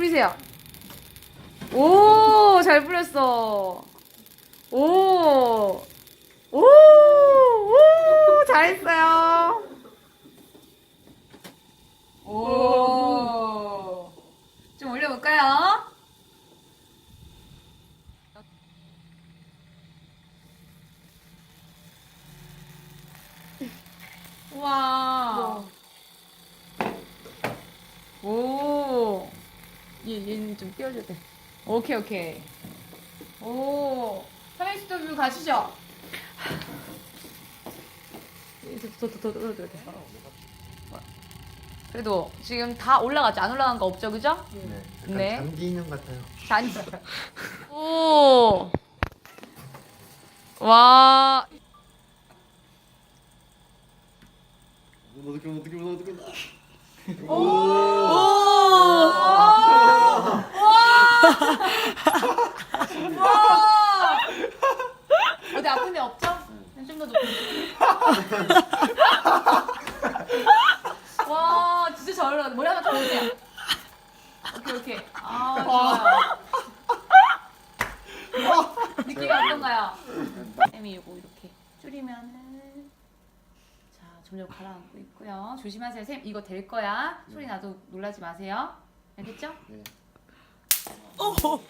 뿌리세요. 오, 잘 뿌렸어. 오, 오, 오, 잘했어요. 오, 좀 올려볼까요? 우와. 오. 얘, 얘는 좀 띄워줘야 돼. 오케이, 오케이. 오. 삼행시 도 가시죠. 더, 더, 더, 더, 더, 더, 더. 그래도 지금 다 올라갔죠? 안 올라간 거 없죠? 그죠? 네. 약간 네. 장기 인형 같아요. 단지. 오. 와. 어떻게 어떻게 어떻게 오. 와. 어디 아픈 데 없죠? 좀 더 높이. 와, 진짜 잘 올라가. 머리 하나 더 오세요. 오케이, 오케이. 아, 좋아요. 느낌이 어떤가요? 쌤이 이거 이렇게 줄이면은 자 점점 가라앉고 있고요. 조심하세요, 쌤. 이거 될 거야. 소리 나도 놀라지 마세요. 알겠죠? 네. 어.